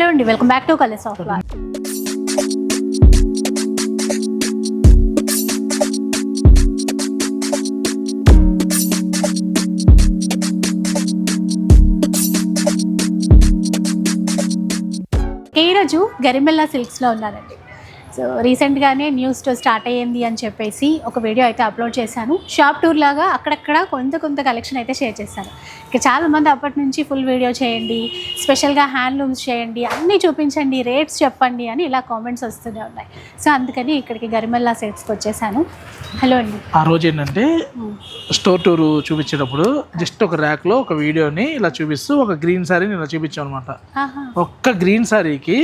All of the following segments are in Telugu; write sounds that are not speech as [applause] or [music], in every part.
హలో అండి welcome back to colours of life. ఈరోజు గరిమెల్లా సిల్క్స్లో ఉన్నానండి సో రీసెంట్గానే న్యూస్ స్టార్ట్ అయ్యింది అని చెప్పేసి ఒక వీడియో అయితే అప్లోడ్ చేశాను. షాప్ టూర్ లాగా అక్కడక్కడ కొంత కొంత కలెక్షన్ అయితే షేర్ చేశాను ఇక చాలామంది అప్పటి నుంచి ఫుల్ వీడియో చేయండి స్పెషల్గా హ్యాండ్లూమ్స్ చేయండి అన్నీ చూపించండి రేట్స్ చెప్పండి అని ఇలా కామెంట్స్ వస్తూనే ఉన్నాయి. సో అందుకని ఇక్కడికి గరిమెల్లా సెట్స్కి వచ్చేసాను. హలో అండి. ఆ రోజు ఏంటంటే స్టోర్ టూర్ చూపించేటప్పుడు జస్ట్ ఒక ర్యాక్లో ఒక వీడియోని ఇలా చూపిస్తూ ఒక గ్రీన్ శారీని ఇలా చూపించాం అనమాట ఒక్క గ్రీన్ శారీకి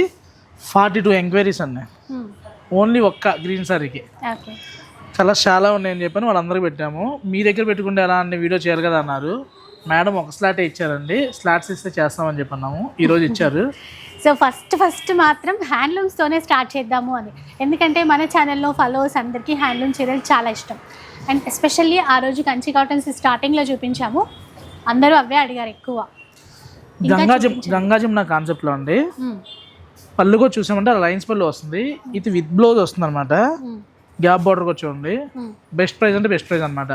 ఫార్టీ టూ ఎంక్వైరీస్ అన్నాయి. Hmm. ఓన్లీ ఒక్క గ్రీన్ ఓకే. కలర్స్ చాలా ఉన్నాయని చెప్పని వాళ్ళందరికీ పెట్టాము. మీ దగ్గర పెట్టుకుంటే ఎలా అన్ని వీడియో చేయరు కదా అన్నారు. మేడం ఒక స్లాటే ఇచ్చారండి. స్లాట్స్ ఇస్తే చేస్తామని చెప్పన్నాము. ఈరోజు ఇచ్చారు. [laughs] సో ఫస్ట్ ఫస్ట్ మాత్రం హ్యాండ్లూమ్స్తోనే స్టార్ట్ చేద్దాము అని. ఎందుకంటే మన ఛానల్లో ఫాలోవర్స్ అందరికీ హ్యాండ్లూమ్ చీరలు చాలా ఇష్టం. అండ్ ఎస్పెషల్లీ ఆ రోజు కంచి కాటన్స్ స్టార్టింగ్లో చూపించాము. అందరూ అవే అడిగారు ఎక్కువ. గంగాజం. గంగాజం నా కాన్సెప్ట్లో అండి. పళ్ళు కూడా చూసామంటే లైన్స్ పళ్ళు వస్తుంది. ఇది విత్ బ్లౌజ్ వస్తుంది అనమాట మ్మ్. గ్యాప్ బార్డర్ కూడా చూడండి. బెస్ట్ ప్రైస్ అంటే బెస్ట్ ప్రైస్ అనమాట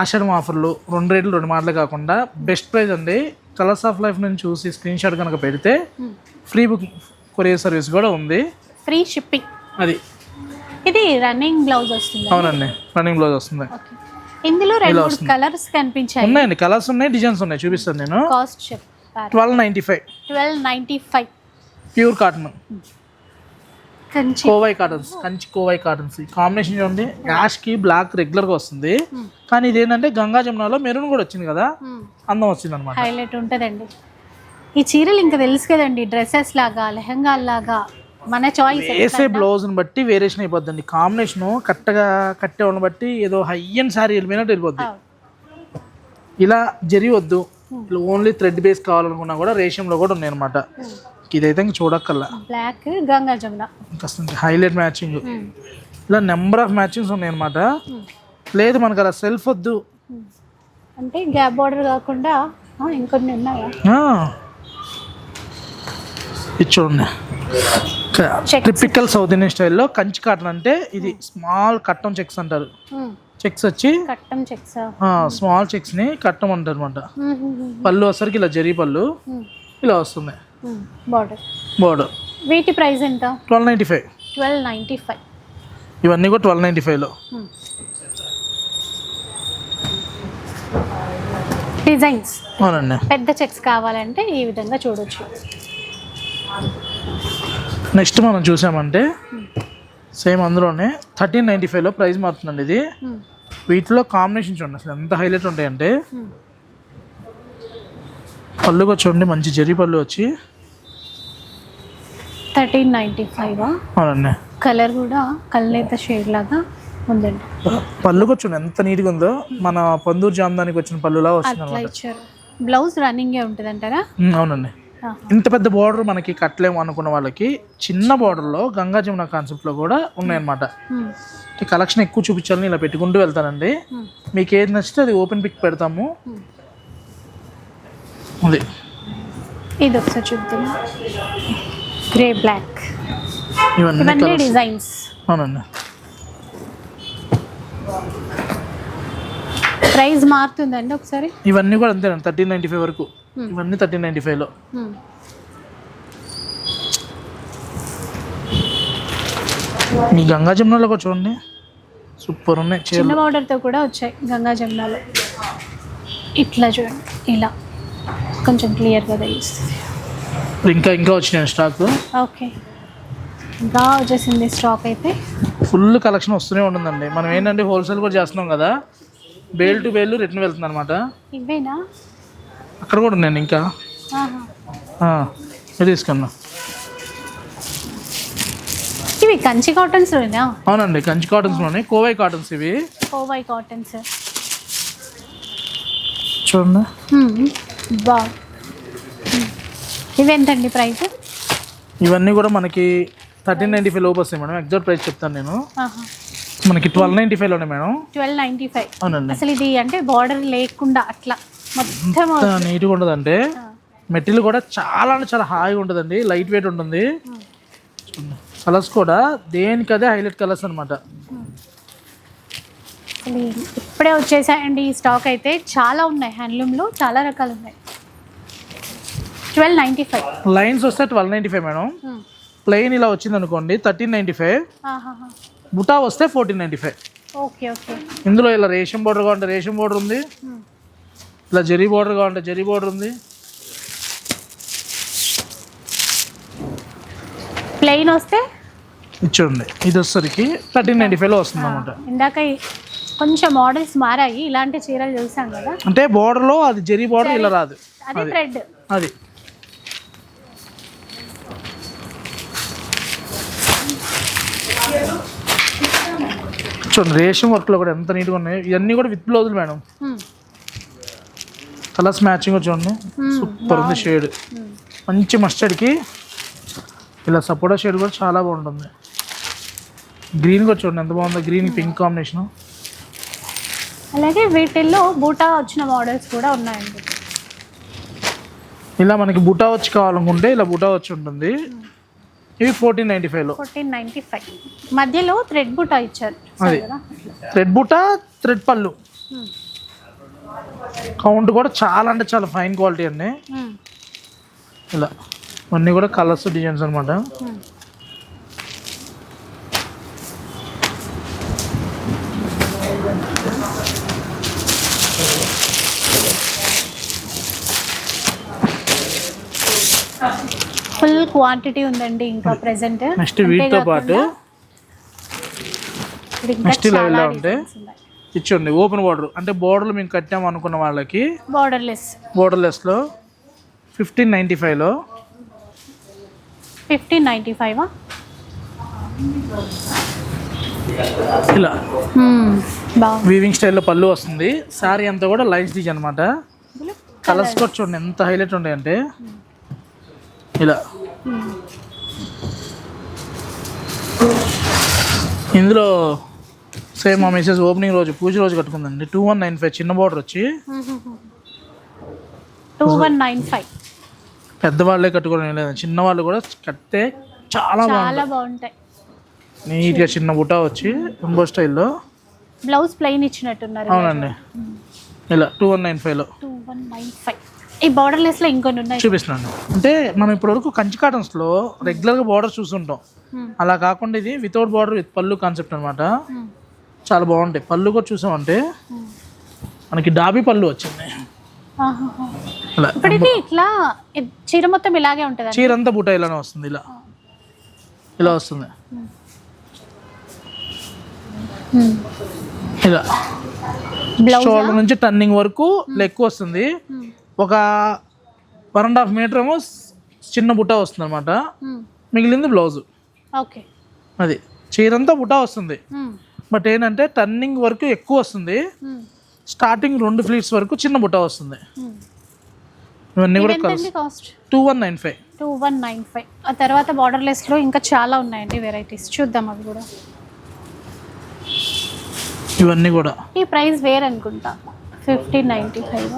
ఆషాఢం ఆఫర్లు రెండు రేట్లు రెండు మాటలు కాకుండా బెస్ట్ ప్రైస్ అండి. కలర్స్ ఆఫ్ లైఫ్ నుంచి చూసి స్క్రీన్ షాట్ కనుక పెడితే. ఫ్రీ బుక్ కొరియర్ సర్వీస్ కూడా ఉంది. ఫ్రీ షిప్పింగ్ అది. ఇది రన్నింగ్ బ్లౌజ్ వస్తుంది అవునండి. రన్నింగ్ బ్లౌజ్ వస్తుంది. ఇందులో రెండు. కలర్స్ కనిపించాయి. ఉన్నాయండి. కలర్స్ ఉన్నాయి డిజైన్స్ ఉన్నాయి. చూపిస్తాను నేను. Cost twelve ninety five twelve ninety five pure cotton. Kovai cottons Kanchi Kovai cottons. ఈ కాంబినేషన్ చూడండి యాష్కి బ్లాక్ రెగ్యులర్గా వస్తుంది. కానీ ఇది ఏంటంటే గంగా జమునాలో మెరూన్ కూడా వచ్చింది కదా. అందం వచ్చింది అనమాట హైలైట్ ఉంటుందండి. ఈ చీరలు ఇంకా తెలుసు కదండి డ్రెస్సెస్ లాగా లెహంగాల్ లాగా మన చాయిస్ వేసే బ్లౌజ్ని బట్టి వేరియేషన్ అయిపోద్దండి. కాంబినేషన్ కట్టగా కట్టేవాళ్ళని బట్టి ఏదో హై అండ్ శారీ వెళ్ళిపోయినట్టు వెళ్ళిపోద్ది ఇలా జరి వద్దు. ఓన్లీ థ్రెడ్ బేస్ కావాలనుకున్నా కూడా రేషంలో కూడా ఉన్నాయి అనమాట ఇదైతే ఇంక చూడక్కల్లా బ్లాక్ గంగా జమున. కాస్త హైలైట్ మ్యాచింగ్ ఇలా నెంబర్ ఆఫ్ మ్యాచింగ్స్ ఉన్నాయి అనమాట లేదు మనకు అలా సెల్ఫ్ వద్దు. అంటే గ్యాప్ బార్డర్ కాకుండా ఇంకొన్ని ఉన్నాయా. ఇది చూడండి. ట్రిపికల్ సౌత్ ఇండియన్ స్టైల్లో కంచి కాటన్ అంటే ఇది స్మాల్ కట్టం చెక్స్ అంటారు. చెక్స్ వచ్చి కట్టం చెక్స్ స్మాల్ చెక్స్ని కట్టం అంటారు అనమాట పళ్ళు వచ్చరికి ఇలా జరీ పళ్ళు. ఇలా వస్తుంది బార్డర్ బోర్డర్ వీటి ప్రైస్ ఎంత? Twelve ninety five twelve ninety five ఇవన్నీ కూడా ట్వెల్వ్ నైంటీ ఫైవ్లో డిజైన్స్ అవునండి. పెద్ద చెక్స్ కావాలంటే ఈ విధంగా చూడొచ్చు. నెక్స్ట్ మనం చూసామంటే సేమ్ అందులోనే థర్టీన్ నైంటీ ఫైవ్లో ప్రైస్ మారుతుందండి ఇది. Hmm. వీటిలో కాంబినేషన్ చూడండి అసలు. ఎంత హైలైట్ ఉంటాయంటే పళ్ళు కూడా చూడండి మంచి జరీ పళ్ళు వచ్చి. థర్టీన్ నైంటీ ఫైవ్ అవునండి. కలర్ కూడా కల్లేత షేడ్ లాగా ఉందండి. పళ్ళు చూడండి ఎంత నీట్గా ఉందో. మన పందూరు జామదానికి వచ్చిన పళ్ళులా వస్తుంది అట్లా ఇచ్చారు. బ్లౌజ్ రన్నింగే ఉంటుంది అంటారా అవునండి. ఇంత పెద్ద బార్డర్ మనకి కట్టలేము అనుకున్న వాళ్ళకి చిన్న బార్డర్లో గంగా జమున కాన్సెప్ట్లో కూడా ఉన్నాయన్నమాట. కలెక్షన్ ఎక్కువ చూపించాలని ఇలా పెట్టుకుంటూ వెళ్తానండి. మీకు ఏది నచ్చితే అది ఓపెన్ పిక్ పెడతాము. అది ఇది ఒకసారి చూద్దాం. గ్రే బ్లాక్ ఇవన్నీ. డిజైన్స్ అవునండి ప్రైస్ మారుతుందండి ఒకసారి? ఇవన్నీ కూడా అంతేనండి థర్టీన్ నైంటీ ఫైవ్ వరకు ఇవన్నీ థర్టీన్ నైంటీ ఫైవ్లో Hmm. ఈ గంగా జమునలో కూడా చూడండి. సూపర్ ఉన్నాయి చిన్న బార్డర్తో కూడా వచ్చాయి గంగా జమునాలో. ఇట్లా చూడండి ఇలా. కొంచెం క్లియర్గా తెలుస్తుంది. ఇంకా ఇంకా వచ్చినాయి స్టాక్. ఓకే. ఇంకా వచ్చేసింది స్టాక్ అయితే. ఫుల్ కలెక్షన్ వస్తూనే ఉంటుందండి. మనం ఏంటంటే హోల్సేల్ కూడా చేస్తున్నాం కదా. బేల్ టు బేల్ రిటర్న్ వెళ్తుంది అనమాట ఇవేనా? అక్కడ కూడా ఉన్నాయండి ఇంకా. తీసుకున్నా. ఇవి కంచి కాటన్స్ లోనా అవునండి కంచి కాటన్స్లోనే కోవై కాటన్స్ ఇవి. కోవై కాటన్స్. చూడండి. బా ఇవి ఎంతండి ప్రైస్? ఇవన్నీ కూడా మనకి థర్టీన్ నైంటీ ఫైవ్ లోపు వస్తాయి మేడం. ఎగ్జాక్ట్ ప్రైస్ చెప్తాను నేను. మనకి ట్వెల్వ్ నైంటీ ఫైవ్లోనే మేడం. Twelve ninety five. అవునండి. అసలు ఇది అంటే బార్డర్ లేకుండా అట్లా మొత్తం నీట్గా ఉండదంటే మెటీరియల్ కూడా చాలా అంటే చాలా హాయిగా ఉంటుందండి. లైట్ వెయిట్ ఉంటుంది. కలర్స్ కూడా దేనికి అదే హైలైట్ కలర్స్ అనమాట ఇప్పుడే వచ్చేసాయండి ఈ స్టాక్ అయితే. చాలా ఉన్నాయి. హ్యాండ్లూమ్లో చాలా రకాలు ఉన్నాయి. ట్వెల్వ్ నైంటీ ఫైవ్ లైన్స్ వస్తే twelve ninety five madam plain ఇలా వచ్చింది అనుకోండి థర్టీన్ నైంటీ ఫైవ్ బుటా వస్తే fourteen ninety five okay okay ఇందులో ఇలా రేషం బోర్డర్ కావాలంటే రేషం బోర్డర్ ఉంది. ఇలా జరీ బోర్డర్ కావాలంటే జరీ బోర్డర్ ఉంది. ప్లెయిన్ వస్తే? ఇచ్చుంది ఇది వచ్చేసరికి థర్టీన్ నైంటీ ఫైవ్లో వస్తుంది అనమాట ఇందాక కొంచెం మోడల్స్ మారాయి ఇలాంటి చీరలు చూసాం కదా. అంటే బోర్డర్లో అది జరీ బోర్డర్ ఇలా రాదు. అది థ్రెడ్ అది. చూడండి రేషం వర్క్లో కూడా ఎంత నీట్గా ఉన్నాయి. ఇవన్నీ కూడా విత్ బ్లౌజులు మేడం. కలర్స్ మ్యాచింగ్ కూడా చూడండి. సూపర్ ఉంది షేడ్. మంచి మస్టర్డ్కి ఇలా సపోటా షేడ్ కూడా చాలా బాగుంటుంది. గ్రీన్ కూడా చూడండి ఎంత బాగుందో. గ్రీన్ పింక్ కాంబినేషన్ అలాగే వీటిల్లో బూటా వచ్చిన మోడల్స్ కూడా ఉన్నాయండి. ఇలా మనకి బుటా వచ్చి కావాలనుకుంటే ఇలా బుటా వచ్చి ఉంటుంది. ఇవి ఫోర్టీన్ నైంటీ ఫైవ్లో ఫోర్టీన్ నైంటీ ఫైవ్. మధ్యలో థ్రెడ్ బూటా ఇచ్చారు. అది. థ్రెడ్ బుటా థ్రెడ్ పళ్ళు. కౌంట్ కూడా చాలా అంటే చాలా ఫైన్ క్వాలిటీ అండి. ఇలా. అన్నీ కూడా కలర్స్ డిజైన్స్ అనమాట క్వాంటిటీ ఉందండి ఇంకా ప్రెసెంట్. నెక్స్ట్ వీటితో పాటు నెక్స్ట్ ఇలా ఉంటే ఇచ్చండి ఓపెన్ బార్డర్ అంటే బోర్డర్లు మేము కట్టాము అనుకున్న వాళ్ళకి బార్డర్లెస్ బోర్డర్లెస్లో ఫిఫ్టీన్ నైంటీ ఫైవ్లో ఫిఫ్టీన్ నైంటీ ఫైవ్ ఇలా. వీవింగ్ స్టైల్లో పళ్ళు వస్తుంది. శారీ అంతా కూడా లైన్స్ డిజైన్ అనమాట కలర్స్ కూడా చూడండి ఎంత హైలైట్ ఉంటాయంటే ఇలా. ఇందులో సేమ్ మా మెసేజ్ ఓపెనింగ్ రోజు పూజ రోజు కట్టుకుందండి. టూ వన్ నైన్ ఫైవ్ చిన్న బార్డర్ వచ్చి టూ వన్ నైన్ ఫైవ్ పెద్దవాళ్ళే కట్టుకోవడం లేదు. చిన్న వాళ్ళు కూడా కడితే చాలా చాలా బాగుంటాయి. నీట్గా చిన్న బుటా వచ్చి ఎంబో స్టైల్లో. బ్లౌజ్ ప్లెయిన్ ఇచ్చినట్టున్నారు అవునండి. ఇలా టూ వన్ నైన్ ఫైవ్లో టూ వన్ నైన్ ఫైవ్ ఈ బార్డర్లెస్లో ఇంకొన్ని ఉన్నాయి. చూపిస్తున్నాను. అంటే మనం ఇప్పటివరకు కంచి కాటన్స్లో రెగ్యులర్గా బార్డర్ చూస్తుంటాం. Hmm. అలా కాకుండా ఇది వితౌట్ బార్డర్ విత్ పళ్ళు కాన్సెప్ట్ అనమాట Hmm. చాలా బాగుంటాయి. పళ్ళు కూడా చూసామంటే Hmm. మనకి డాబీ పళ్ళు వచ్చింది. ఇప్పుడు ఇది ఇట్లా చీర మొత్తం ఇలాగే ఉంటుంది? చీర అంతా బుట్ట ఇలానే వస్తుంది ఇలా. ఇలా వస్తుంది. ఇలా. షోల్డర్ నుంచి టర్నింగ్ వరకు లెక్క వస్తుంది. ఒక వన్ అండ్ హాఫ్ మీటర్ ఏమో చిన్న బుట్ట వస్తుంది అనమాట మిగిలింది బ్లౌజ్ ఓకే. అది. చీరంతా బుట్ట వస్తుంది. బట్ ఏంటంటే టర్నింగ్ వరకు ఎక్కువ వస్తుంది. స్టార్టింగ్ రెండు ఫ్లీట్స్ వరకు చిన్న బుట్ట వస్తుంది. ఇవన్నీ కూడా cost two one nine five two one nine five ఆ తర్వాత బార్డర్లెస్లో ఇంకా చాలా ఉన్నాయండి వెరైటీస్ చూద్దాం అవి కూడా. ఇవన్నీ కూడా. ఈ ప్రైస్ వేరే అనుకుంటా ఫిఫ్టీన్ నైంటీ ఫైవ్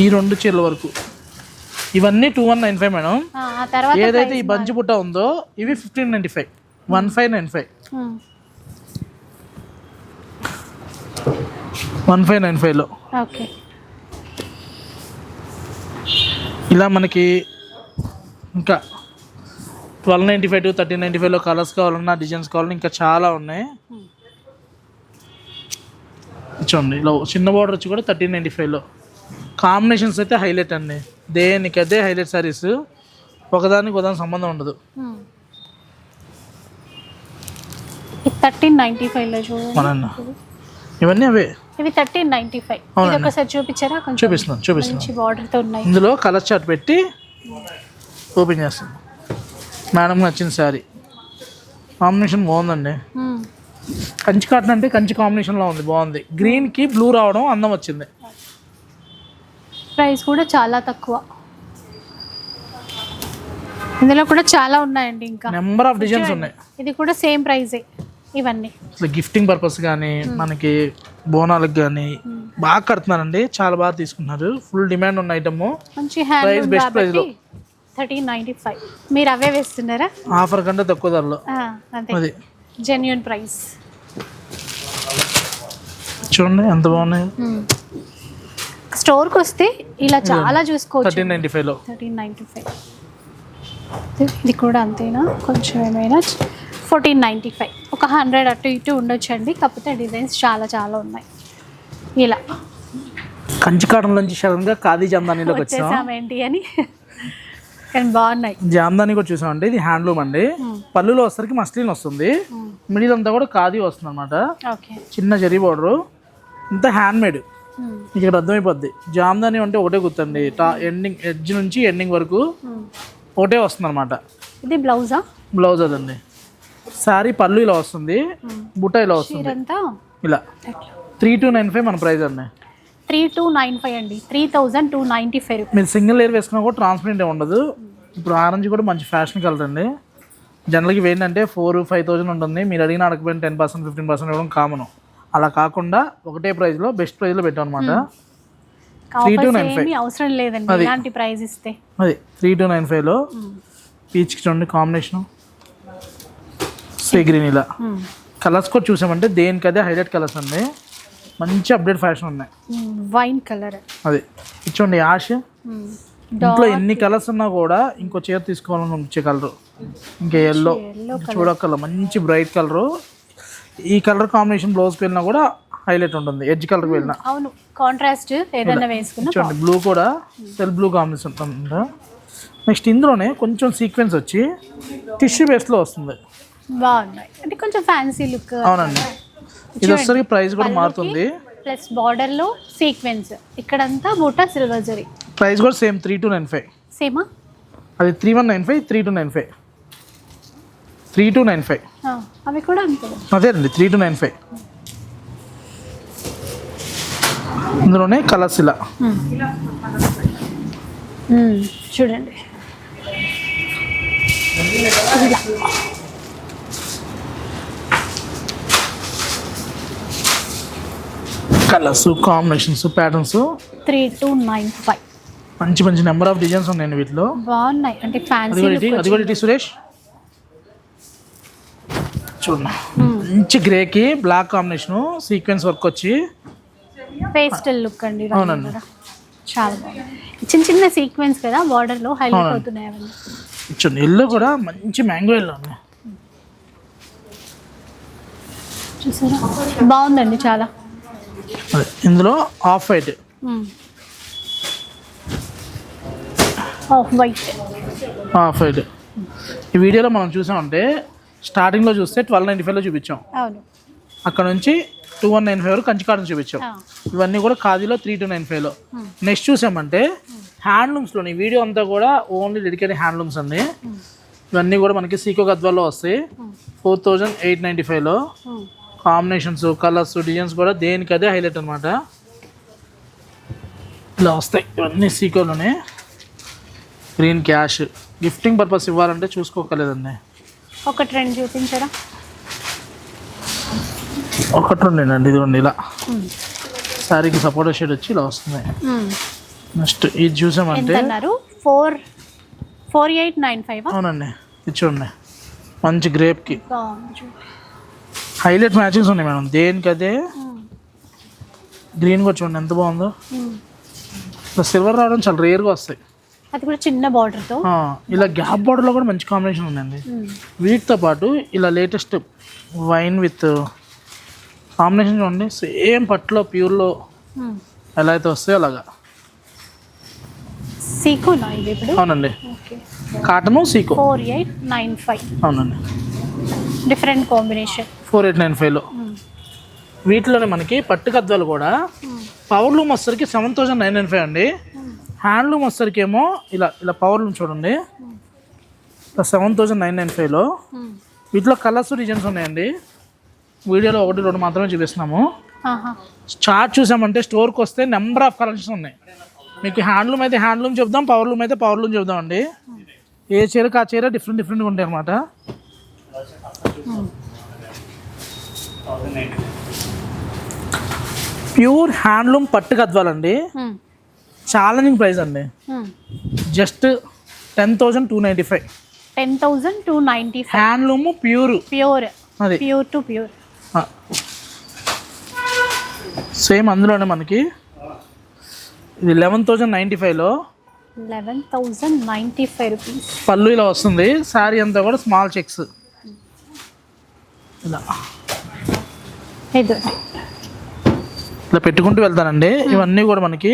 ఈ రెండు చీరల వరకు. ఇవన్నీ two one nine five madam. ఏదైతే ఈ బంచి బుట్ట ఉందో ఇవి fifteen ninety five one five nine five Hmm. One five nine ఫైవ్లో ఓకే ఇలా మనకి ఇంకా twelve ninety five to thirteen ninety ఫైవ్లో కలర్స్ కావాలన్నా డిజైన్స్ కావాలన్నా ఇంకా చాలా ఉన్నాయి. చూడండి ఇలా చిన్న బార్డర్ వచ్చి కూడా థర్టీన్ నైంటీ ఫైవ్లో కాంబినేషన్స్ అయితే హైలైట్ అండి. దేనికైతే హైలైట్ సారీస్ ఒకదానికి ఒకదానికి సంబంధం ఉండదు. థర్టీన్ నైంటీ ఫైవ్లో చూడండి ఇవన్నీ అవే. ఇవి థర్టీన్ నైంటీ ఫైవ్. ఒకసారి చూపించారా? కొంచెం చూపిస్తున్నాను చూపిస్తున్నాను బార్డర్తో ఉన్నాయి. ఇందులో కలర్ చార్ట్ పెట్టి ఓపెన్ చేస్తాను మేడం నచ్చిన శారీ కాంబినేషన్ బాగుందండి. కంచి కాటన్ అంటే కంచి కాంబినేషన్లో ఉంది బాగుంది. గ్రీన్కి బ్లూ రావడం అందం వచ్చింది. ప్రైస్ కూడా చాలా తక్కువ. ఇందులో కూడా చాలా ఉన్నాయండి ఇంకా. నెంబర్ ఆఫ్ డిజైన్స్ ఉన్నాయి. ఇది కూడా సేమ్ ప్రైజే ఇవన్నీ. గిఫ్టింగ్ పర్పస్ కానీ మనకి బోనాలకు కానీ బాగా కడుతున్నారండి. చాలా బాగా తీసుకుంటున్నారు ఫుల్ డిమాండ్ ఉన్న ఐటమ్ మంచి హ్యాండ్ Price best price లో. థర్టీన్ నైంటీ ఫైవ్ మీరు అవే వేస్తున్నారా? ఆఫర్ కంటే తక్కువ ధరలో. అది. జెన్యున్ ప్రైస్ చూడండి ఎంత బాగున్నాయి. స్టోర్కి వస్తే ఇలా చాలా చూసుకోవచ్చు. థర్టీన్ నైన్టీ ఫైవ్లో. Thirteen ninety five. ఇది కూడా అంతేనా? కొంచెం ఏమైనా ఫోర్టీన్ నైంటీ ఫైవ్. ఒక హండ్రెడ్ అటు ఇటు ఉండొచ్చండి. కాకపోతే డిజైన్స్ చాలా చాలా ఉన్నాయి. ఇలా. కంచికాడం నుంచి సడన్గా ఖాదీ జామ్దానీలోకి వచ్చాం. వచ్చేసామేంటి అని. కానీ బాగున్నాయి. జామ్దాని కూడా చూసామండి. ఇది హ్యాండ్లూమ్ అండి. పళ్ళులో వచ్చరికి మస్లిన్ వస్తుంది. మిడిల్ అంతా కూడా ఖాదీ వస్తుంది అనమాట ఓకే. చిన్న జరీ బార్డర్ ఇంత హ్యాండ్ మేడ్ ఇక్కడ అర్థమైపోద్ది. జామ్దాని అంటే ఒకటే గుర్తండి. టా ఎండింగ్ ఎడ్జ్ నుంచి ఎండింగ్ వరకు ఒకటే వస్తుంది అనమాట ఇది బ్లౌజా? బ్లౌజ్ అదండి. శారీ పళ్ళు ఇలా వస్తుంది. బుట్ట ఇలా వస్తుంది. ఇలా. త్రీ టూ నైన్ ఫైవ్ మన ప్రైస్ అండి. త్రీ టూ నైన్ ఫైవ్ అండి. Three thousand two ninety five మీరు సింగిల్ లేయర్ వేసుకున్నా కూడా ట్రాన్స్పరెంట్ ఉండదు. ఇప్పుడు ఆరెంజ్ కూడా మంచి ఫ్యాషన్ కలర్ అండి. జనరల్గా ఏంటంటే ఫోర్ ఫైవ్ థౌజండ్ ఉంటుంది. మీరు అడిగిన అడగపోయిన టెన్ పర్సెంట్ ఫిఫ్టీన్ పర్సెంట్ ఇవ్వడం కామన్ అలా కాకుండా ఒకటే ప్రైస్లో బెస్ట్ ప్రైస్లో పెట్టాం అనమాట two nine five. ఏమీ అవసరం లేదండి. ఇలాంటి ప్రైస్ ఇస్తే. అది త్రీ టూ నైన్ ఫైవ్లో పీచ్కి చూడండి కాంబినేషన్ సీ గ్రీన్ ఇలా. కలర్స్ కూడా చూసామంటే దేనికి అదే హైలైట్ కలర్స్ అండి మంచి అప్డేట్ ఫ్యాషన్ ఉన్నాయి. వైన్ కలర్ అది. ఇచ్చోండి యాష్ ఇంట్లో ఎన్ని కలర్స్ ఉన్నా కూడా ఇంకో చీర తీసుకోవాలని వచ్చే కలర్ ఇంకా ఎల్లో చూడక్కల మంచి బ్రైట్ కలర్ ఈ కలర్ కాంబినేషన్ బ్లౌజ్ వెళ్ళినా కూడా హైలైట్ ఉంటుంది ఎడ్జ్ కలర్కి వెళ్ళినా అవును కాంట్రాస్ట్ ఏదైనా వేసుకున్నా చూడండి బ్లూ కూడా సెల్ బ్లూ కాంబినేషన్ ఉంటుంది. నెక్స్ట్ ఇందులోనే కొంచెం సీక్వెన్స్ వచ్చి టిష్యూ బేస్లో వస్తుంది. బాగున్నాయి. అంటే కొంచెం ఫ్యాన్సీ లుక్ అవునండి. ఇది వచ్చేసరికి ప్రైస్ కూడా మారుతుంది. ప్లస్ బార్డర్లో సీక్వెన్స్ ఇక్కడంతా బూటా సిల్వర్ జరీ ప్రైస్ కూడా same three two nine five సేమా అది three one nine five three two nine five three two nine five. అవి కూడా అంతే. అదేనండి త్రీ టు నైన్ ఫైవ్. ఇందులోనే కలర్స్ ఇలా. చూడండి. Colours combinations patterns. Three two nine five. మంచి మంచి నెంబర్ ఆఫ్ డిజైన్స్ ఉన్నాయండి వీటిలో. బాగున్నాయి. అంటే అది ఫ్యాన్సీ అది కూడా సురేష్? చూడండి మంచి గ్రేకి బ్లాక్ కాంబినేషన్ సీక్వెన్స్ వర్క్ వచ్చి పేస్టల్ లుక్ అండి అవునండి. చాలా బాగుంది. చిన్న చిన్న సీక్వెన్స్ కదా బార్డర్లో హైలైట్. అవుతున్నాయి అవన్నీ. చూడండి ఎల్లో కూడా మంచి మ్యాంగో ఎల్లో ఉంది చూసారా? బాగుందండి చాలా. ఇందులో off white. Off white off white. ఈ వీడియోలో మనం చూసామంటే స్టార్టింగ్లో చూస్తే ట్వెల్వ్ నైంటీ ఫైవ్లో చూపించాం. అవును. అక్కడ నుంచి టూ వన్ నైన్ ఫైవ్ వరకు కంచికాడని చూపించాం. ఇవన్నీ కూడా ఖాదీలో త్రీ టూ నైన్ ఫైవ్లో. నెక్స్ట్ చూసామంటే హ్యాండ్లూమ్స్లోని వీడియో అంతా కూడా ఓన్లీ డెడికేటెడ్ హ్యాండ్లూమ్స్ అండి. ఇవన్నీ కూడా మనకి సీకో గద్వాల్లో వస్తాయి. ఫోర్ థౌజండ్ ఎయిట్ నైంటీ ఫైవ్లో. కాంబినేషన్స్ కలర్స్ డిజైన్స్ కూడా దేనికి అదే హైలైట్ అనమాట ఇలా వస్తాయి. ఇవన్నీ సీకోలోనే గ్రీన్ క్యాష్ గిఫ్టింగ్ పర్పస్ ఇవ్వాలంటే చూసుకోకలేదండి ఒక ట్రెండ్ చూపించరా? ఒకటి ఉండేనండి ఇదిగోండి ఇలా. శారీకి సపోర్ట్ షేడ్ వచ్చి ఇలా వస్తుంది. నెక్స్ట్ ఇది చూసామంటే four four eight nine five? అవునండి ఇది చూడండి. మంచి గ్రేప్కి. హైలైట్ మ్యాచింగ్స్ ఉన్నాయి మేడం దేనికి అదే గ్రీన్ కూడా చూడండి ఎంత బాగుందో. సిల్వర్ రావడం చాలా రేర్గా వస్తాయి. అది కూడా చిన్న బార్డర్తో ఆ, ఇలా గ్యాప్ బార్డర్లో కూడా మంచి కాంబినేషన్ ఉందండి. వీటితో పాటు ఇలా లేటెస్ట్ వైన్ విత్ కాంబినేషన్ చూడండి సేమ్ పట్టులో ప్యూర్లో ఎలా అయితే వస్తాయో అలాగా. సీకోనా ఇది ఇప్పుడు? అవునండి. కాటను సీకో ఫోర్ ఎయిట్ నైన్ ఫైవ్ అవునండి. Different combination four eight nine ఫైవ్లో వీటిలోనే మనకి పట్టు కద్దాలు కూడా పవర్ లూమ్ వచ్చరికి seven thousand nine nine five అండి. హ్యాండ్లూమ్ వచ్చరికి ఏమో ఇలా ఇలా పవర్ లూమ్ చూడండి. ఇలా సెవెన్ థౌసండ్ నైన్ నైన్ ఫైవ్లో వీటిలో కలర్స్ డిజైన్స్ ఉన్నాయండి. వీడియోలో ఒకటి రెండు మాత్రమే చూపిస్తున్నాము. చార్ట్ చూసామంటే స్టోర్కి వస్తే నెంబర్ ఆఫ్ కలెక్షన్స్ ఉన్నాయి. మీకు హ్యాండ్లూమ్ అయితే హ్యాండ్లూమ్ చెప్దాం పవర్ లూమ్ అయితే పవర్ లూమ్ చెప్దాం అండి ఏ చీరకు ఆ చీర డిఫరెంట్ డిఫరెంట్గా ఉంటాయి అన్నమాట. ప్యూర్ హ్యాండ్లూమ్ పట్టు గద్వాలండి ఛాలెంజింగ్ ప్రైస్ అండి. Just ten thousand two ninety five ten thousand two ninety five handloom pure pure అది ప్యూర్ టు ప్యూర్ సేమ్ అందులోనే మనకి. ఇది లెవెన్ థౌజండ్ నైంటీ ఫైవ్లో eleven thousand ninety five rupees పళ్ళు ఇలా వస్తుంది. శారీ అంతా కూడా స్మాల్ చెక్స్ ఇలా. ఇలా పెట్టుకుంటూ వెళ్తానండి. ఇవన్నీ కూడా మనకి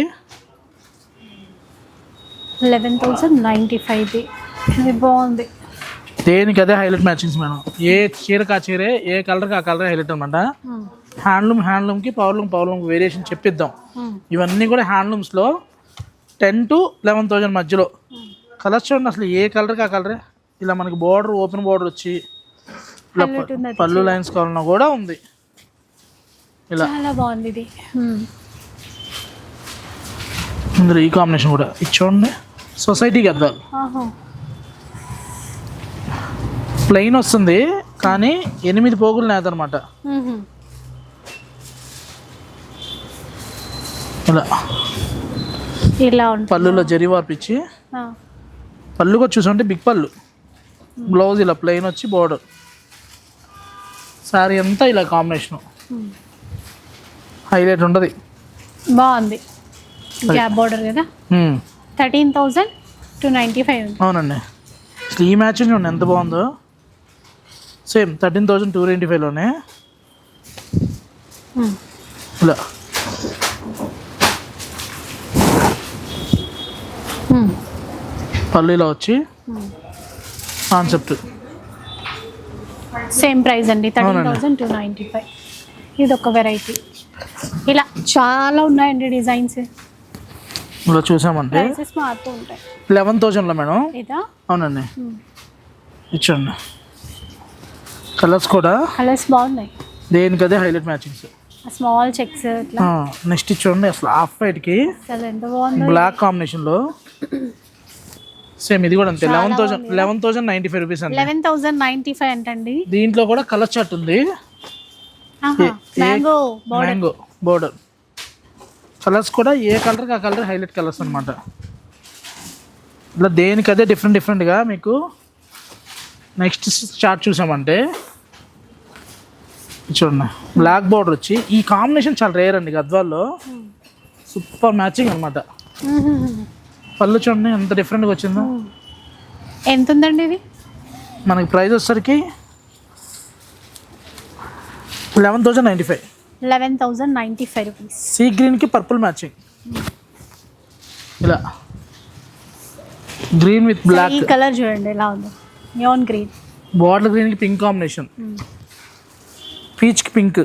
లెవెన్ థౌజండ్ నైంటీ ఫైవ్ది ఇది బాగుంది. దేనికి అదే హైలైట్ మ్యాచింగ్స్ మేడం? ఏ చీరకు ఆ చీరే ఏ కలర్కి ఆ కలర్ హైలైట్ అనమాట handloom హ్యాండ్లూమ్కి power loom power loom variation చెప్పిద్దాం. ఇవన్నీ కూడా హ్యాండ్లూమ్స్లో టెన్ టు లెవెన్ థౌజండ్ మధ్యలో. కలర్స్ చూడండి అసలు ఏ కలర్కి ఆ కలరే ఇలా మనకి బార్డర్ ఓపెన్ బార్డర్ వచ్చి ఇలా. పళ్ళు లైన్స్ కావాలన్నా కూడా ఉంది. ఇలా. చాలా బాగుంది ఇది. Hmm. ఈ కాంబినేషన్ కూడా. ఇది చూడండి. సొసైటీ గద్దాలు ఆహా. ప్లెయిన్ వస్తుంది కానీ ఎనిమిది పోగులు నేతనమాట మ్మ్. ఇలా ఇలా పళ్ళులో జరి వార్పిచ్చి ఆ. పళ్ళు కూడా చూసుంటే బిగ్ పళ్ళు బ్లౌజ్ ఇలా ప్లెయిన్ వచ్చి బోర్డర్ శారీ అంతా ఇలా కాంబినేషన్. హైలైట్ ఉంటుంది బాగుంది గ్యాప్ బార్డర్ కదా. Thirteen thousand two ninety five అవునండి. అసలు ఈ మ్యాచింగ్ చూడండి ఎంత బాగుందో. Same thirteen thousand two ninety ఫైవ్లోనే. ఇలా. పళ్ళు ఇలా వచ్చి. కాన్సెప్ట్. సేమ్ ప్రైస్ అండి thirteen. Thousand two ninety five. ఇది ఒక వెరైటీ. ఇలా చాలా ఉన్నాయండి డిజైన్స్. ఇలా చూసామంటే లెవెన్ థౌజండ్లో మేడం. అవునండి. ఇచ్చండి కలర్స్ కూడా కలర్స్ బాగున్నాయి. దేనికి అదే highlight matchings small checks next చూడండి అసలు హాఫ్ వైట్కి బ్లాక్ కాంబినేషన్లో సేమ్ ఇది. కూడా అంతే. Eleven thousand eleven thousand ninety five rupees అండి లెవెన్ థౌజండ్ నైంటీ ఫైవ్ అంటండి. దీంట్లో కూడా కలర్ చార్ట్ ఉంది. మ్యాంగో బోర్డర్ కలర్స్ కూడా ఏ కలర్కి ఆ కలర్ హైలైట్ కలర్స్ అనమాట ఇలా దేనికి అదే డిఫరెంట్ డిఫరెంట్గా మీకు నెక్స్ట్ చార్ట్ చూసామంటే చూడండి బ్లాక్ బార్డర్ వచ్చి ఈ కాంబినేషన్ చాలా రేర్ అండి గద్వాల్లో సూపర్ మ్యాచింగ్ అనమాట పళ్ళు చూడండి ఎంత డిఫరెంట్గా వచ్చిందో. ఎంత ఉందండి ఇది మనకి ప్రైస్ వచ్చేసరికి eleven thousand ninety five eleven thousand ninety five rupees sea గ్రీన్కి పర్పుల్ మ్యాచింగ్. ఇలా. Green with black. ఈ కలర్ చూడండి ఎలా ఉందో. నియాన్ గ్రీన్ బాటిల్ గ్రీన్కి పింక్ కాంబినేషన్. పీచ్కి పింక్.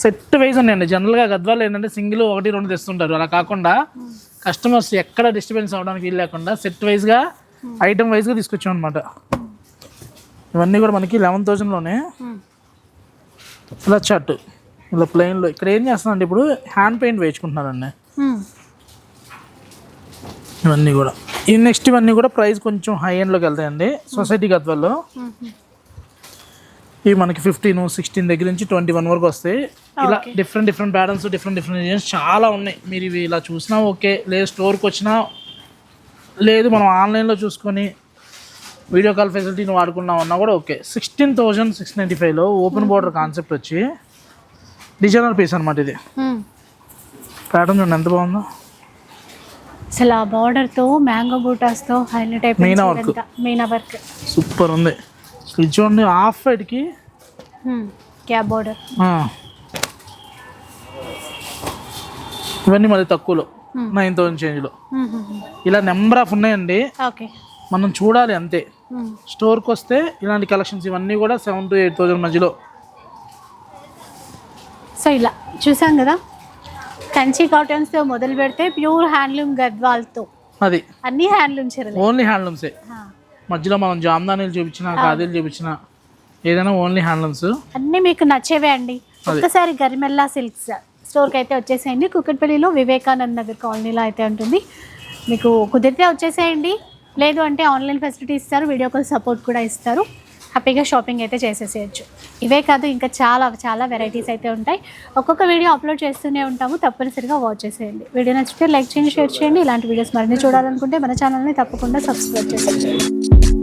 సెట్ వైజ్ ఉన్నాయండి. జనరల్గా గద్వాలు ఏంటంటే సింగిల్ ఒకటి రెండు తెస్తుంటారు. అలా కాకుండా కస్టమర్స్ ఎక్కడ డిస్టర్బెన్స్ అవ్వడానికి వీలు లేకుండా సెట్ వైజ్గా ఐటమ్ వైజ్గా తీసుకొచ్చాం అనమాట ఇవన్నీ కూడా మనకి లెవెన్ థౌజండ్లోనే ఇలా చార్ట్. ఇలా ప్లెయిన్లో ఇక్కడ ఏం చేస్తున్నారంటే ఇప్పుడు హ్యాండ్ పెయింట్ వేయించుకుంటున్నారండి ఇవన్నీ కూడా. ఈ నెక్స్ట్ ఇవన్నీ కూడా ప్రైస్ కొంచెం హై ఎండ్లోకి వెళ్తాయండి. సొసైటీ గద్వాల్లో ఇవి మనకి ఫిఫ్టీన్ సిక్స్టీన్ దగ్గర నుంచి ట్వంటీ వన్ వరకు వస్తాయి. ఇలా. Different different patterns different different designs చాలా ఉన్నాయి. మీరు ఇవి ఇలా చూసినా ఓకే లేదు స్టోర్కి వచ్చినా లేదు మనం ఆన్లైన్లో చూసుకొని వీడియో కాల్ ఫెసిలిటీని వాడుకున్నాం అన్నా కూడా okay. Sixteen thousand six ninety ఫైవ్లో ఓపెన్ బార్డర్ కాన్సెప్ట్ వచ్చి డిజైనర్ పీస్ అనమాట ఇది. ప్యాటర్న్ చూడండి ఎంత బాగుందో. అసలు ఆ బార్డర్తో మ్యాంగో బూటాస్తో హైలైట్ మీనా అయిపోయింది work. మీనా వర్క్ సూపర్ ఉంది. ఇది చూడండి హాఫ్ వైట్కి క్యాబ్ బార్డర్ ఇవన్నీ మళ్ళీ తక్కువలో. నైన్ థౌజండ్ చేంజ్లో ఇలా నెంబర్ ఆఫ్ ఉన్నాయండి. మనం చూడాలి అంతే. స్టోర్కి వస్తే ఇలాంటి కలెక్షన్స్ ఇవన్నీ కూడా సెవెన్ టు ఎయిట్ థౌజండ్ మధ్యలో. సో ఇలా చూసాం కదా? కంచి కాటన్స్తో మొదలు పెడితే ప్యూర్ హ్యాండ్లూమ్ గద్వాల్తో. అది. అన్ని హ్యాండ్లూమ్ చీరలే. ఓన్లీ హ్యాండ్లూమ్సే. మధ్యలో మనం జామ్దానీలు చూపించిన ఖాదీలు చూపించిన ఏదైనా ఓన్లీ హ్యాండ్లూమ్స్. అన్నీ మీకు నచ్చేవే అండి. ఒక్కసారి గరిమెల్లా సిల్క్స్ స్టోర్కి అయితే వచ్చేసేయండి. కుక్కట్పల్లిలో వివేకానంద్ నగర్ కాలనీలో అయితే ఉంటుంది. మీకు కుదిరితే వచ్చేసేయండి. లేదు అంటే ఆన్లైన్ ఫెసిలిటీ ఇస్తారు. వీడియో కాల్ సపోర్ట్ కూడా ఇస్తారు. హ్యాపీగా షాపింగ్ అయితే చేసేసేయచ్చు. ఇవే కాదు ఇంకా చాలా చాలా వెరైటీస్ అయితే ఉంటాయి. ఒక్కొక్క వీడియో అప్లోడ్ చేస్తూనే ఉంటాము. తప్పనిసరిగా వాచ్ చేసేయండి. వీడియో నచ్చితే లైక్ చేయండి షేర్ చేయండి. ఇలాంటి వీడియోస్ మరిన్ని చూడాలనుకుంటే మన ఛానల్ని తప్పకుండా సబ్స్క్రైబ్ చేసేయండి